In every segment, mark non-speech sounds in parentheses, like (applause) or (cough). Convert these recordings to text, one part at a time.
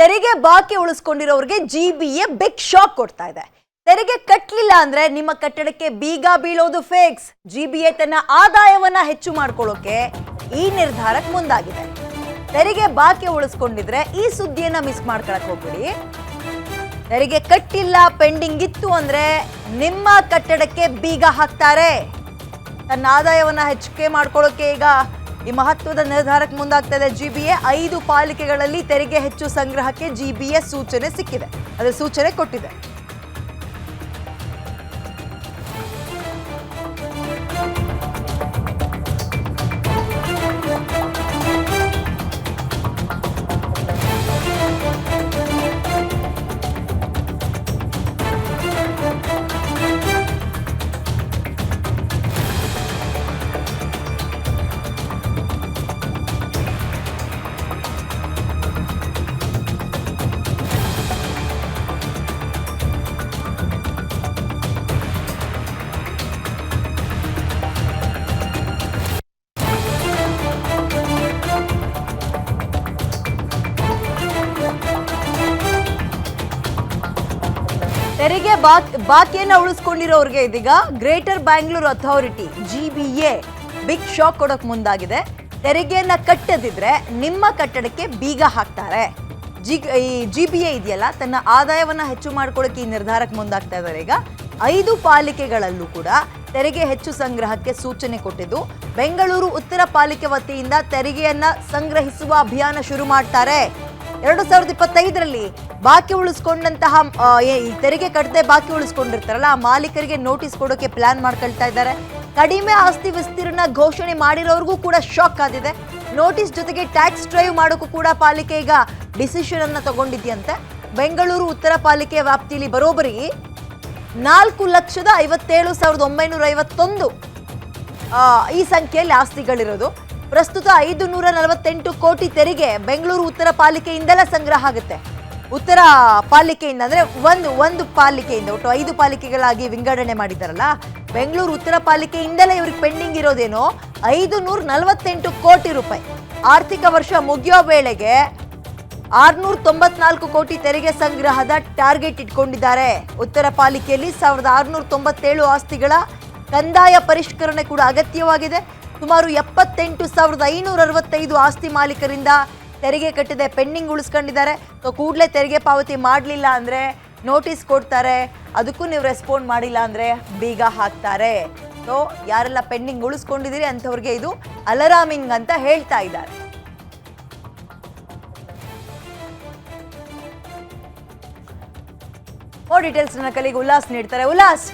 ತೆರಿಗೆ ಬಾಕಿ ಉಳಿಸ್ಕೊಂಡಿರೋರಿಗೆ G B A big shock ಕೊಡ್ತಾ ಇದೆ. ತೆರಿಗೆ ಕಟ್ಟಲಿಲ್ಲ ಅಂದ್ರೆ ನಿಮ್ಮ ಕಟ್ಟಡಕ್ಕೆ ಬೀಗ ಬೀಳೋದು ಫೇಕ್ಸ್ ಜಿ ಬಿ ಎ ತನ್ನ ಆದಾಯವನ್ನ ಹೆಚ್ಚು ಮಾಡ್ಕೊಳ್ಳೋಕೆ ಈ ನಿರ್ಧಾರಕ್ಕೆ ಮುಂದಾಗಿದೆ. ತೆರಿಗೆ ಬಾಕಿ ಉಳಿಸ್ಕೊಂಡಿದ್ರೆ ಈ ಸುದ್ದಿಯನ್ನ ಮಿಸ್ ಮಾಡ್ಕೊಳಕ್ ಹೋಗ್ಬಿಡಿ. ತೆರಿಗೆ ಕಟ್ಟಿಲ್ಲ ಪೆಂಡಿಂಗ್ ಇತ್ತು ಅಂದ್ರೆ ನಿಮ್ಮ ಕಟ್ಟಡಕ್ಕೆ ಬೀಗ ಹಾಕ್ತಾರೆ. ತನ್ನ ಆದಾಯವನ್ನ ಹೆಚ್ಚಿಗೆ ಮಾಡ್ಕೊಳ್ಳೋಕೆ ಈಗ ಈ ಮಹತ್ವದ ನಿರ್ಧಾರಕ್ಕೆ ಮುಂದಾಗ್ತಾ ಇದೆ ಜಿಬಿಎ. ಐದು ಪಾಲಿಕೆಗಳಲ್ಲಿ ತೆರಿಗೆ ಹೆಚ್ಚು ಸಂಗ್ರಹಕ್ಕೆ ಜಿಬಿಎ ಸೂಚನೆ ಸಿಕ್ಕಿದೆ. ಅದರ ಸೂಚನೆ ಕೊಟ್ಟಿದೆ. ತೆರಿಗೆ ಬಾಕಿಯನ್ನು ಉಳಿಸ್ಕೊಂಡಿರೋರಿಗೆ ಇದೀಗ greater Bangalore authority G B A big shock ಕೊಡೋಕೆ ಮುಂದಾಗಿದೆ. ತೆರಿಗೆಯನ್ನ ಕಟ್ಟದಿದ್ರೆ ನಿಮ್ಮ ಕಟ್ಟಡಕ್ಕೆ ಬೀಗ ಹಾಕ್ತಾರೆ. ಜಿ ಈ ಜಿ ಬಿ ಎ ಇದೆಯಲ್ಲ, ತನ್ನ ಆದಾಯವನ್ನ ಹೆಚ್ಚು ಮಾಡ್ಕೊಳ್ಳೋಕೆ ಈ ನಿರ್ಧಾರಕ್ಕೆ ಮುಂದಾಗ್ತಾ ಇದ್ದಾರೆ. ಈಗ ಐದು ಪಾಲಿಕೆಗಳಲ್ಲೂ ಕೂಡ ತೆರಿಗೆ ಹೆಚ್ಚು ಸಂಗ್ರಹಕ್ಕೆ ಸೂಚನೆ ಕೊಟ್ಟಿದ್ದು, ಬೆಂಗಳೂರು ಉತ್ತರ ಪಾಲಿಕೆ ವತಿಯಿಂದ ತೆರಿಗೆಯನ್ನ ಸಂಗ್ರಹಿಸುವ ಅಭಿಯಾನ ಶುರು ಮಾಡ್ತಾರೆ. ಎರಡು ಸಾವಿರದ ಇಪ್ಪತ್ತೈದರಲ್ಲಿ ಬಾಕಿ ಉಳಿಸ್ಕೊಂಡಂತಹ ಈ ತೆರಿಗೆ ಕಟ್ಟದೆ ಬಾಕಿ ಉಳಿಸ್ಕೊಂಡಿರ್ತಾರಲ್ಲ, ಆ ಮಾಲೀಕರಿಗೆ ನೋಟಿಸ್ ಕೊಡೋಕೆ ಪ್ಲಾನ್ ಮಾಡ್ಕೊಳ್ತಾ ಇದ್ದಾರೆ. ಕಡಿಮೆ ಆಸ್ತಿ ವಿಸ್ತೀರ್ಣ ಘೋಷಣೆ ಮಾಡಿರೋರಿಗೂ ಕೂಡ ಶಾಕ್ ಆಗಿದೆ. ನೋಟಿಸ್ ಜೊತೆಗೆ ಟ್ಯಾಕ್ಸ್ ಡ್ರೈವ್ ಮಾಡೋಕ್ಕೂ ಕೂಡ ಪಾಲಿಕೆ ಈಗ ಡಿಸಿಷನ್ ಅನ್ನ ತಗೊಂಡಿದೆಯಂತೆ. ಬೆಂಗಳೂರು ಉತ್ತರ ಪಾಲಿಕೆ ವ್ಯಾಪ್ತಿಯಲ್ಲಿ ಬರೋಬ್ಬರಿ ನಾಲ್ಕು ಲಕ್ಷದ ಐವತ್ತೇಳು ಸಾವಿರದ ಒಂಬೈನೂರ ಐವತ್ತೊಂದು ಈ ಸಂಖ್ಯೆಯಲ್ಲಿ ಆಸ್ತಿಗಳಿರೋದು. ಪ್ರಸ್ತುತ ಐದು ನೂರ ನಲವತ್ತೆಂಟು ಕೋಟಿ ತೆರಿಗೆ ಬೆಂಗಳೂರು ಉತ್ತರ ಪಾಲಿಕೆಯಿಂದಲೇ ಸಂಗ್ರಹ ಆಗುತ್ತೆ. ಉತ್ತರ ಪಾಲಿಕೆಯಿಂದ ಅಂದರೆ ಒಂದು ಒಂದು ಪಾಲಿಕೆಯಿಂದ, ಒಟ್ಟು ಐದು ಪಾಲಿಕೆಗಳಾಗಿ ವಿಂಗಡಣೆ ಮಾಡಿದ್ದಾರಲ್ಲ, ಬೆಂಗಳೂರು ಉತ್ತರ ಪಾಲಿಕೆಯಿಂದಲೇ ಇವ್ರಿಗೆ ಪೆಂಡಿಂಗ್ ಇರೋದೇನೋ ಐದು ನೂರ ನಲವತ್ತೆಂಟು ಕೋಟಿ ರೂಪಾಯಿ. ಆರ್ಥಿಕ ವರ್ಷ ಮುಗಿಯೋ ವೇಳೆಗೆ ಆರ್ನೂರ ತೊಂಬತ್ನಾಲ್ಕು ಕೋಟಿ ತೆರಿಗೆ ಸಂಗ್ರಹದ ಟಾರ್ಗೆಟ್ ಇಟ್ಕೊಂಡಿದ್ದಾರೆ. ಉತ್ತರ ಪಾಲಿಕೆಯಲ್ಲಿ ಸಾವಿರದ ಆರುನೂರ ತೊಂಬತ್ತೇಳು ಆಸ್ತಿಗಳ ಕಂದಾಯ ಪರಿಷ್ಕರಣೆ ಕೂಡ ಅಗತ್ಯವಾಗಿದೆ. ಸುಮಾರು ಎಪ್ಪತ್ತೆಂಟು ಸಾವಿರದ ಐನೂರ ಅರವತ್ತೈದು ಆಸ್ತಿ ಮಾಲೀಕರಿಂದ ತೆರಿಗೆ ಕಟ್ಟಿದೆ, ಪೆಂಡಿಂಗ್ ಉಳಿಸ್ಕೊಂಡಿದ್ದಾರೆ. ಸೊ ಕೂಡಲೇ ತೆರಿಗೆ ಪಾವತಿ ಮಾಡಲಿಲ್ಲ ಅಂದರೆ ನೋಟಿಸ್ ಕೊಡ್ತಾರೆ. ಅದಕ್ಕೂ ನೀವು ರೆಸ್ಪಾಂಡ್ ಮಾಡಿಲ್ಲ ಅಂದರೆ ಬೀಗ ಹಾಕ್ತಾರೆ. ಸೊ ಯಾರೆಲ್ಲ ಪೆಂಡಿಂಗ್ ಉಳಿಸ್ಕೊಂಡಿದ್ದೀರಿ ಅಂಥವ್ರಿಗೆ ಇದು ಅಲರಾಮಿಂಗ್ ಅಂತ ಹೇಳ್ತಾ ಇದ್ದಾರೆ. ಡೀಟೇಲ್ಸ್ ನನ್ನ ಕಲಿಗೆ ಉಲ್ಲಾಸ್ ನೀಡ್ತಾರೆ. ಉಲ್ಲಾಸ್,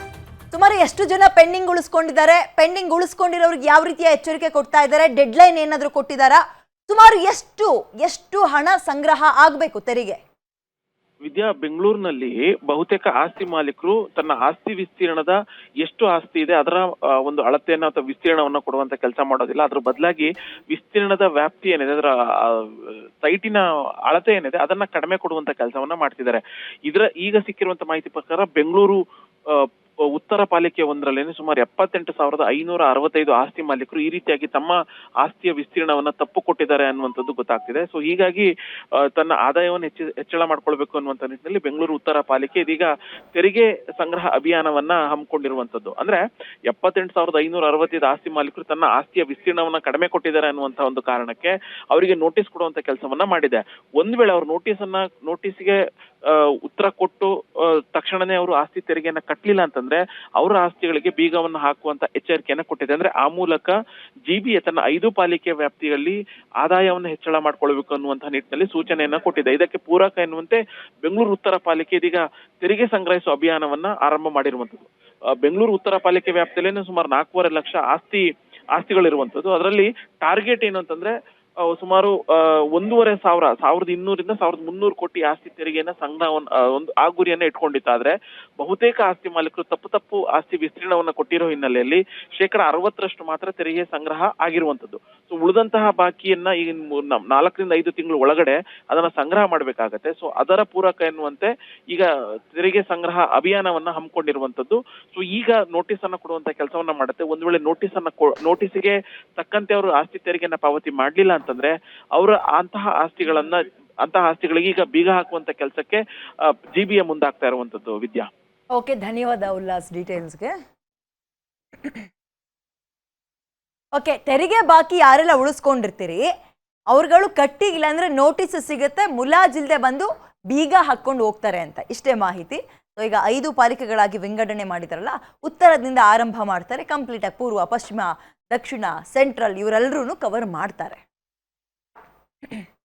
ಸುಮಾರು ಎಷ್ಟು ಜನ ಪೆಂಡಿಂಗ್ ಉಳಿಸ್ಕೊಂಡಿದ್ದಾರೆ? ಪೆಂಡಿಂಗ್ ಉಳಿಸ್ಕೊಂಡಿರೋರಿಗೆ ಯಾವ ರೀತಿಯ ಎಚ್ಚರಿಕೆ ಕೊಡ್ತಾ ಇದ್ದಾರೆ? ಡೆಡ್ಲೈನ್ ಏನಾದರೂ ಕೊಟ್ಟಿದ್ದಾರಾ? ಸುಮಾರು ಎಷ್ಟು ಎಷ್ಟು ಹಣ ಸಂಗ್ರಹ ಆಗಬೇಕು ತೆರಿಗೆ? ವಿದ್ಯಾ, ಬೆಂಗಳೂರಿನಲ್ಲಿ ಬಹುತೇಕ ಆಸ್ತಿ ಮಾಲೀಕರು ತನ್ನ ಆಸ್ತಿ ವಿಸ್ತೀರ್ಣದ ಎಷ್ಟು ಆಸ್ತಿ ಇದೆ, ಅದರ ಒಂದು ಅಳತೆಯನ್ನ ಅಥವಾ ವಿಸ್ತೀರ್ಣವನ್ನ ಕೊಡುವಂತ ಕೆಲಸ ಮಾಡೋದಿಲ್ಲ. ಅದ್ರ ಬದಲಾಗಿ ವಿಸ್ತೀರ್ಣದ ವ್ಯಾಪ್ತಿ ಏನಿದೆ, ಅದರ ಸೈಟಿನ ಅಳತೆ ಏನಿದೆ, ಅದನ್ನ ಕಡಿಮೆ ಕೊಡುವಂತ ಕೆಲಸವನ್ನ ಮಾಡ್ತಿದ್ದಾರೆ. ಇದರ, ಈಗ ಸಿಕ್ಕಿರುವಂತ ಮಾಹಿತಿ ಪ್ರಕಾರ ಬೆಂಗಳೂರು ಉತ್ತರ ಪಾಲಿಕೆ ಒಂದರಲ್ಲೇನೆ ಸುಮಾರು ಎಪ್ಪತ್ತೆಂಟು ಸಾವಿರದ ಐನೂರ ಅರವತ್ತೈದು ಆಸ್ತಿ ಮಾಲೀಕರು ಈ ರೀತಿಯಾಗಿ ತಮ್ಮ ಆಸ್ತಿಯ ವಿಸ್ತೀರ್ಣವನ್ನ ತಪ್ಪು ಕೊಟ್ಟಿದ್ದಾರೆ ಅನ್ನುವಂಥದ್ದು ಗೊತ್ತಾಗ್ತಿದೆ. ಸೊ ಹೀಗಾಗಿ ತನ್ನ ಆದಾಯವನ್ನು ಹೆಚ್ಚು, ಹೆಚ್ಚಳ ಮಾಡ್ಕೊಳ್ಬೇಕು ಅನ್ನುವಂಥ ನಿಟ್ಟಿನಲ್ಲಿ ಬೆಂಗಳೂರು ಉತ್ತರ ಪಾಲಿಕೆ ಇದೀಗ ತೆರಿಗೆ ಸಂಗ್ರಹ ಅಭಿಯಾನವನ್ನ ಹಮ್ಮಿಕೊಂಡಿರುವಂತದ್ದು ಅಂದ್ರೆ ಎಪ್ಪತ್ತೆಂಟು ಸಾವಿರದ ಐನೂರ ಅರವತ್ತೈದು ಆಸ್ತಿ ಮಾಲೀಕರು ತನ್ನ ಆಸ್ತಿಯ ವಿಸ್ತೀರ್ಣವನ್ನ ಕಡಿಮೆ ಕೊಟ್ಟಿದ್ದಾರೆ ಅನ್ನುವಂಥ ಒಂದು ಕಾರಣಕ್ಕೆ ಅವರಿಗೆ ನೋಟಿಸ್ ಕೊಡುವಂತ ಕೆಲಸವನ್ನ ಮಾಡಿದೆ. ಒಂದ್ ವೇಳೆ ಅವ್ರ ನೋಟಿಸ್ ಅನ್ನ ನೋಟಿಸ್ಗೆ ಉತ್ತರ ಕೊಟ್ಟು ತಕ್ಷಣನೇ ಅವರು ಆಸ್ತಿ ತೆರಿಗೆಯನ್ನ ಕಟ್ಟಲಿಲ್ಲ ಅಂತಂದ್ರೆ ಅವರ ಆಸ್ತಿಗಳಿಗೆ ಬೀಗವನ್ನು ಹಾಕುವಂತ ಎಚ್ಚರಿಕೆಯನ್ನ ಕೊಟ್ಟಿದೆ. ಅಂದ್ರೆ ಆ ಮೂಲಕ ಜಿಬಿಎ ತನ್ನ ಐದು ಪಾಲಿಕೆ ವ್ಯಾಪ್ತಿಯಲ್ಲಿ ಆದಾಯವನ್ನು ಹೆಚ್ಚಳ ಮಾಡ್ಕೊಳ್ಬೇಕು ಅನ್ನುವಂತಹ ನಿಟ್ಟಿನಲ್ಲಿ ಸೂಚನೆಯನ್ನ ಕೊಟ್ಟಿದೆ. ಇದಕ್ಕೆ ಪೂರಕ ಎನ್ನುವಂತೆ ಬೆಂಗಳೂರು ಉತ್ತರ ಪಾಲಿಕೆ ಇದೀಗ ತೆರಿಗೆ ಸಂಗ್ರಹಿಸುವ ಅಭಿಯಾನವನ್ನ ಆರಂಭ ಮಾಡಿರುವಂತದ್ದು ಬೆಂಗಳೂರು ಉತ್ತರ ಪಾಲಿಕೆ ವ್ಯಾಪ್ತಿಯಲ್ಲಿ ಸುಮಾರು ನಾಲ್ಕೂವರೆ ಲಕ್ಷ ಆಸ್ತಿ ಆಸ್ತಿಗಳಿರುವಂತದ್ದು ಅದರಲ್ಲಿ ಟಾರ್ಗೆಟ್ ಏನು ಅಂತಂದ್ರೆ ಸುಮಾರು ಒಂದೂವರೆ ಸಾವಿರ, ಸಾವಿರದ ಇನ್ನೂರಿಂದ ಸಾವಿರದ ಮುನ್ನೂರು ಕೋಟಿ ಆಸ್ತಿ ತೆರಿಗೆಯನ್ನ ಸಂಘ ಒಂದು, ಆ ಗುರಿಯನ್ನ ಇಟ್ಕೊಂಡಿತ್ತಾದ್ರೆ ಬಹುತೇಕ ಆಸ್ತಿ ಮಾಲೀಕರು ತಪ್ಪು ತಪ್ಪು ಆಸ್ತಿ ವಿಸ್ತೀರ್ಣವನ್ನ ಕೊಟ್ಟಿರೋ ಹಿನ್ನೆಲೆಯಲ್ಲಿ ಶೇಕಡ ಅರವತ್ತರಷ್ಟು ಮಾತ್ರ ತೆರಿಗೆ ಸಂಗ್ರಹ ಆಗಿರುವಂತದ್ದು ಸೊ ಉಳಿದಂತಹ ಬಾಕಿಯನ್ನ ಈ ನಾಲ್ಕರಿಂದ ಐದು ತಿಂಗಳು ಒಳಗಡೆ ಅದನ್ನ ಸಂಗ್ರಹ ಮಾಡಬೇಕಾಗತ್ತೆ. ಸೊ ಅದರ ಪೂರಕ ಎನ್ನುವಂತೆ ಈಗ ತೆರಿಗೆ ಸಂಗ್ರಹ ಅಭಿಯಾನವನ್ನ ಹಮ್ಮಿಕೊಂಡಿರುವಂತದ್ದು ಸೊ ಈಗ ನೋಟಿಸ್ ಅನ್ನ ಕೊಡುವಂತ ಕೆಲಸವನ್ನ ಮಾಡುತ್ತೆ. ಒಂದ್ ವೇಳೆ ನೋಟಿಸ್ ಅನ್ನ ನೋಟಿಸ್ಗೆ ತಕ್ಕಂತೆ ಅವರು ಆಸ್ತಿ ತೆರಿಗೆಯನ್ನ ಪಾವತಿ ಮಾಡ್ಲಿಲ್ಲ ಅಂತಂದ್ರೆ ಅವರ ಅಂತಹ ಆಸ್ತಿಗಳನ್ನ, ಅಂತಹ ಆಸ್ತಿಗಳಿಗೆ ಈಗ ಬೀಗ ಹಾಕುವಂತ ಕೆಲಸಕ್ಕೆ ಜಿ ಬಿ ಎ ಮುಂದಾಗ್ತಾ ಇರುವಂತದ್ದು ವಿದ್ಯಾ. ಓಕೆ, ಧನ್ಯವಾದ ಉಲ್ಲಾಸ್ ಡೀಟೇಲ್ಸ್ಗೆ. ಓಕೆ, ತೆರಿಗೆ ಬಾಕಿ ಯಾರೆಲ್ಲ ಉಳಿಸ್ಕೊಂಡಿರ್ತೀರಿ? ಅವ್ರುಗಳು ಕಟ್ಟಿ ಇಲ್ಲಾಂದ್ರೆ ನೋಟಿಸ್ ಸಿಗುತ್ತೆ ಮುಲಾಜಿಲ್ದೆ ಬಂದು ಬೀಗ ಹಾಕ್ಕೊಂಡು ಹೋಗ್ತಾರೆ ಅಂತ. ಇಷ್ಟೇ ಮಾಹಿತಿ. ಸೊ ಈಗ ಐದು ಪಾಲಿಕೆಗಳಾಗಿ ವಿಂಗಡಣೆ ಮಾಡಿದಾರಲ್ಲ, ಉತ್ತರದಿಂದ ಆರಂಭ ಮಾಡ್ತಾರೆ, ಕಂಪ್ಲೀಟ್ ಆಗಿ ಪೂರ್ವ, ಪಶ್ಚಿಮ, ದಕ್ಷಿಣ, ಸೆಂಟ್ರಲ್ ಇವರೆಲ್ಲರೂ ಕವರ್ ಮಾಡ್ತಾರೆ. Okay. (clears throat)